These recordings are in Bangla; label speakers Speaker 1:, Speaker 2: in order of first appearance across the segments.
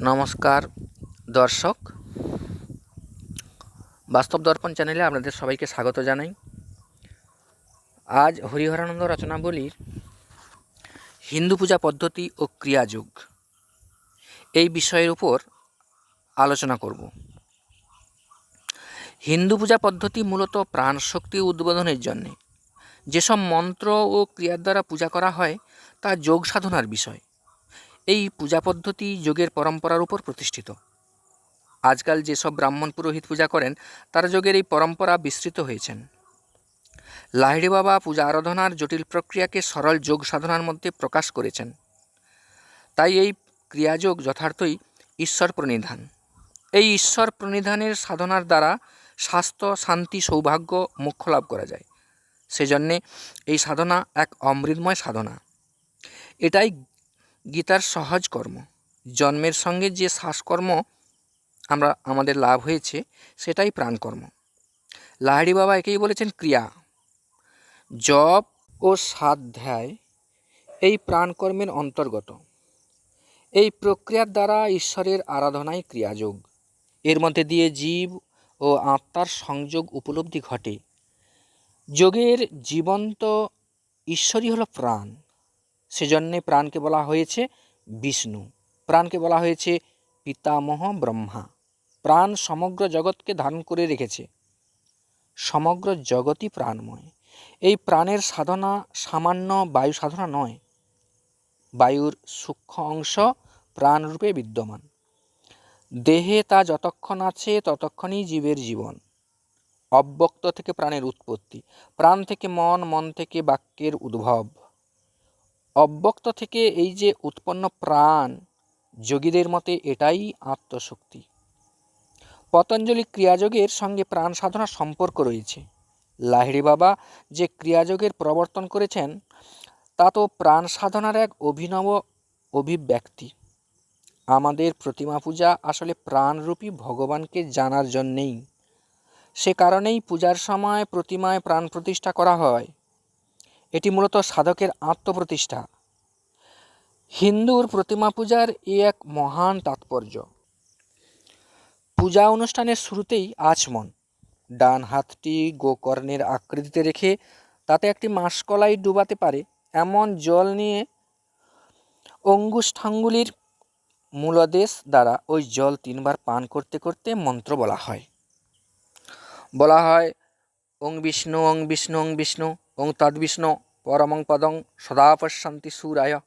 Speaker 1: নমস্কার, দর্শক। বাস্তব দর্পণ চ্যানেলে আপনাদের সবাইকে স্বাগত জানাই। আজ হরিহরানন্দ রচনাবলীর হিন্দু পূজা পদ্ধতি ও ক্রিয়াযোগ এই বিষয়ের উপর আলোচনা করব। হিন্দু পূজা পদ্ধতি মূলত প্রাণশক্তি উদ্বোধনের জন্যে। যেসব মন্ত্র ও ক্রিয়ার দ্বারা পূজা করা হয়, তা যোগ সাধনার বিষয়। এই পূজা পদ্ধতি যোগের পরম্পরার উপর প্রতিষ্ঠিত। আজকাল যেসব ব্রাহ্মণ পুরোহিত পূজা করেন, তারা যোগের এই পরম্পরা বিস্তৃত হয়েছেন। লাহিড়ি বাবা পূজা আরাধনার জটিল প্রক্রিয়াকে সরল যোগ সাধনার মধ্যে প্রকাশ করেছেন। তাই এই ক্রিয়াযোগ যথার্থই ঈশ্বর প্রণিধান এই ঈশ্বর প্রণিধানের সাধনার দ্বারা স্বাস্থ্য, শান্তি, সৌভাগ্য মোক্ষ লাভ করা যায়। সেজন্যে এই সাধনা এক অমৃতময় সাধনা। এটাই গীতার সহজ কর্ম। জন্মের সঙ্গে যে শ্বাসকর্ম আমরা, আমাদের লাভ হয়েছে, সেটাই প্রাণকর্ম। লাহারি বাবা একেই বলেছেন ক্রিয়া। জপ ও সাধ্যায় এই প্রাণকর্মের অন্তর্গত। এই প্রক্রিয়ার দ্বারা ঈশ্বরের আরাধনাই ক্রিয়াযোগ। এর মধ্যে দিয়ে জীব ও আত্মার সংযোগ উপলব্ধি ঘটে। যোগের জীবন্ত ঈশ্বরই হলো প্রাণ। সেজন্যে প্রাণকে বলা হয়েছে বিষ্ণু। প্রাণকে বলা হয়েছে পিতামহ ব্রহ্মা। প্রাণ সমগ্র জগৎকে ধারণ করে রেখেছে। সমগ্র জগৎই প্রাণময়। এই প্রাণের সাধনা সামান্য বায়ু সাধনা নয়, বায়ুর সূক্ষ্ম অংশ প্রাণরূপে বিদ্যমান। দেহে তা যতক্ষণ আছে ততক্ষণই জীবের জীবন। অব্যক্ত থেকে প্রাণের উৎপত্তি। প্রাণ থেকে মন মন থেকে বাক্যের উদ্ভব। অব্যক্ত থেকে এই যে উৎপন্ন প্রাণ, যোগীদের মতে এটাই আত্মশক্তি। পতঞ্জলি ক্রিয়াযোগের সঙ্গে প্রাণ সাধনার সম্পর্ক রয়েছে। লাহিড়ি বাবা যে ক্রিয়াযোগের প্রবর্তন করেছেন, তা তো প্রাণ সাধনার এক অভিনব অভিব্যক্তি। আমাদের প্রতিমা পূজা আসলে প্রাণরূপী ভগবানকে জানার জন্যেই। সে কারণেই পূজার সময় প্রতিমায় প্রাণ প্রতিষ্ঠা করা হয়। এটি মূলত সাধকের আত্মপ্রতিষ্ঠা। হিন্দুর প্রতিমা পূজার এ এক মহান তাৎপর্য। পূজা অনুষ্ঠানের শুরুতেই আচমন, ডান হাতটি গোকর্ণের আকৃতিতে রেখে তাতে একটি মাসকলাই ডুবাতে পারে, এমন জল নিয়ে অঙ্গুষ্ঠাঙ্গুলির মূলদেশ দ্বারা ওই জল তিনবার পান করতে করতে মন্ত্র বলা হয়। বলা হয়, ওং বিষ্ণু ওং বিষ্ণু ওং বিষ্ণু, ওং তদ্বিষ্ণু, পরমং পদং সদা পশ্যন্তি সুরায়।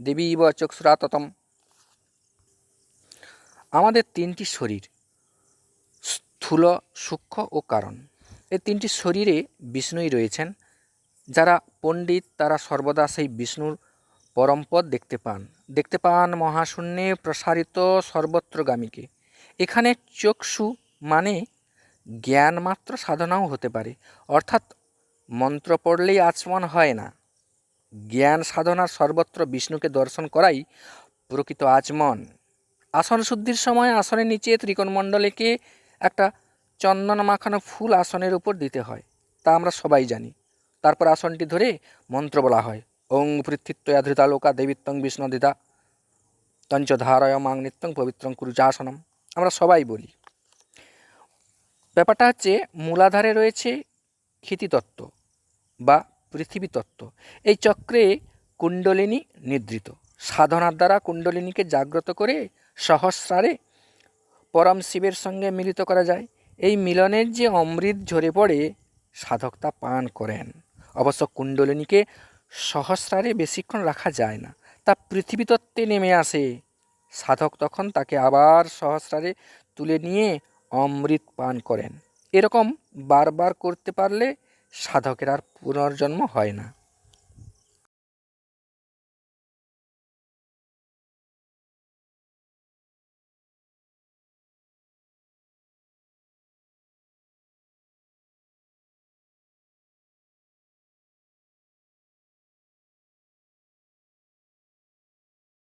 Speaker 1: দেবী ইব চক্ষুরাততম। আমাদের তিনটি শরীর, স্থূল, সূক্ষ্ম ও কারণ। এই তিনটি শরীরে বিষ্ণুই রয়েছেন, যারা পণ্ডিত, তারা সর্বদা সেই বিষ্ণুর পরমপদ দেখতে পান। দেখতে পান মহাশূন্যে প্রসারিত সর্বত্রগামীকে। এখানে চক্ষু মানে জ্ঞান মাত্র সাধনাও হতে পারে, অর্থাৎ মন্ত্র পড়লেই আচমন হয় না। জ্ঞান সাধনার সর্বত্র বিষ্ণুকে দর্শন করাই প্রকৃত আচমন। আসন শুদ্ধির সময় আসনের নিচে ত্রিকোণমণ্ডলীকে একটা চন্দন মাখানো ফুল আসনের উপর দিতে হয়, তা আমরা সবাই জানি। তারপর আসনটি ধরে মন্ত্র বলা হয়, ওং পৃথিত্বয়া ধৃতালোকা দেবিত্বং বিষ্ণুদিতা তঞ্চ ধারয় মাং নিত্যং পবিত্রং কুরুচাসনম আমরা সবাই বলি। ব্যাপারটা হচ্ছে, মূলাধারে রয়েছে ক্ষিতিতত্ত্ব বা পৃথিবী তত্ত্ব এই চক্রে কুণ্ডলিনী নিদ্রিত। সাধনার দ্বারা কুণ্ডলিনীকে জাগ্রত করে সহস্রারে পরম শিবের সঙ্গে মিলিত করা যায়। এই মিলনের যে অমৃত ঝরে পড়ে, সাধক তা পান করেন। অবশ্য কুণ্ডলিনীকে সহস্রারে বেশিক্ষণ রাখা যায় না। তা পৃথিবী তত্ত্বে নেমে আসে। সাধক তখন তাকে আবার সহস্রারে তুলে নিয়ে অমৃত পান করেন। এরকম বারবার করতে পারলে সাধকের আর পুনর্জন্ম হয় না।